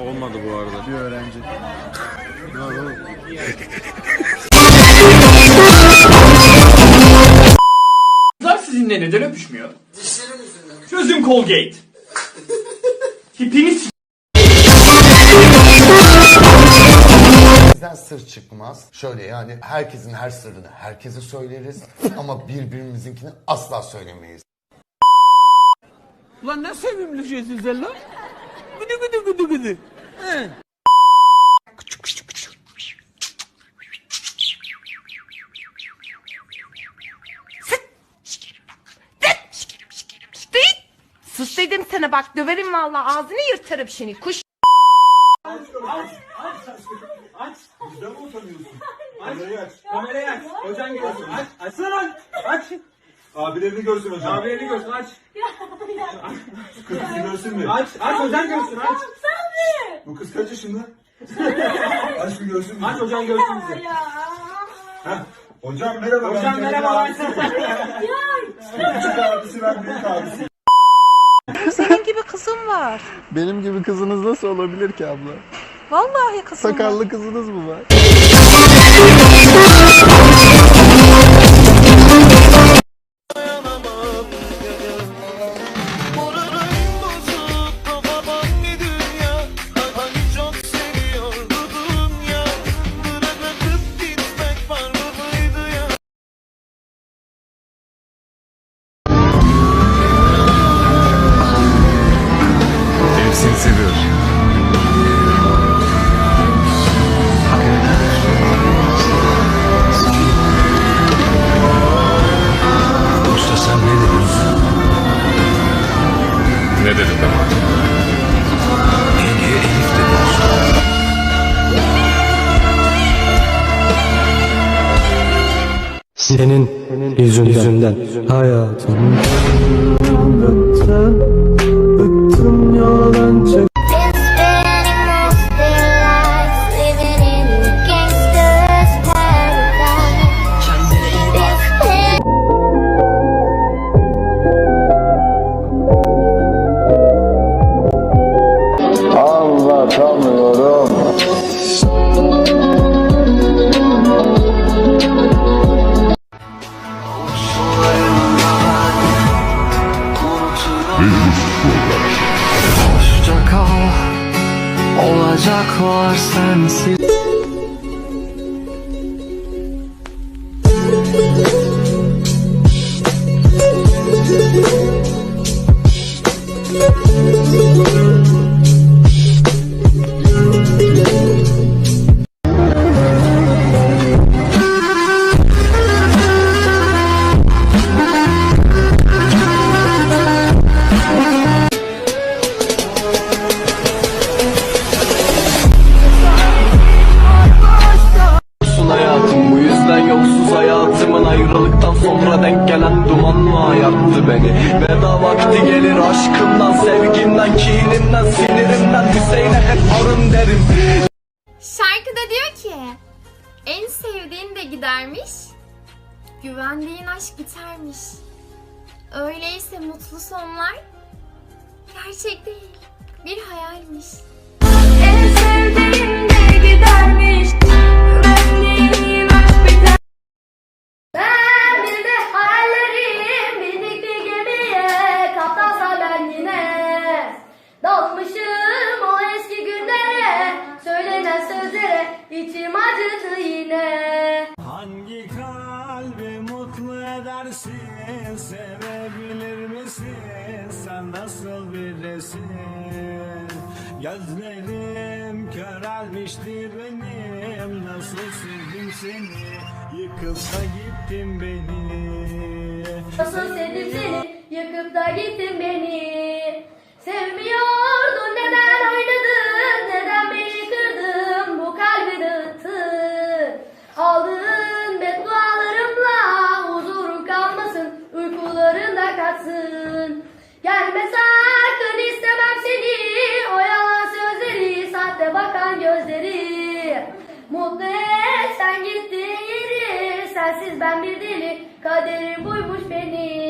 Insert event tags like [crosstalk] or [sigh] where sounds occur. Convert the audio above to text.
Olmadı bu arada. Bir öğrenci. Bravo. Kızlar sizinle neden öpüşmüyor? Çözüm Colgate. Tipini s- Bizden sır çıkmaz. Şöyle yani herkesin her sırrını herkese söyleriz ama birbirimizinkini asla söylemeyiz. Ulan ne sevimli şeysin sen lan. Gıdı gıdı gıdı gıdı. He. Sus dedim sana bak döverim vallahi ağzını yırtarım seni kuş. Kamerayı aç. Hocan görsün. Aç. Açsana lan. Aç. Abilerini görsün hocam. Abilerini görsün aç. Kızını görsün mü? Aç. Aç hocan görsün aç. Bu kız kaç yaşında? [laughs] Aç bir görsün mü? Aç hocan görsün bizi. Heh. Hocam merhaba. Hocam ben merhaba. Küçük abisi ben büyük abisi. Senin gibi kızım var. Benim gibi kızınız nasıl olabilir ki abla? Vallahi kızım var. Sakallı kızınız mı var? Ne dedim ben? Yengeye Elif dedim usta. Senin yüzünden, hayatım bıktım, bıktım yalancı across and see. Ayrılıktan sonra denk gelen dumanla ayarttı beni Veda vakti gelir aşkımdan sevgimden kinimden sinirimden Hüseyin'e hep arın derim Şarkıda diyor ki en sevdiğin de gidermiş, güvendiğin aşk bitermiş. Öyleyse mutlu sonlar gerçek değil, bir hayalmiş. En sevdiğin de içim acıdı yine. Hangi kalbi mutlu edersin Sevebilir misin? Sen nasıl birisin? Gözlerim körelmişti benim. Nasıl sevdim seni? Yıkıp da gittin beni. Nasıl sevdim seni, yıkıp da gittin beni. Sevmiyordun, uykularında katsın. Gelme sakın istemem seni, o yalan sözleri, sahte bakan gözleri. Mutlu et sen gittiğin yeri, sensiz ben bir deli, kaderim buymuş benim.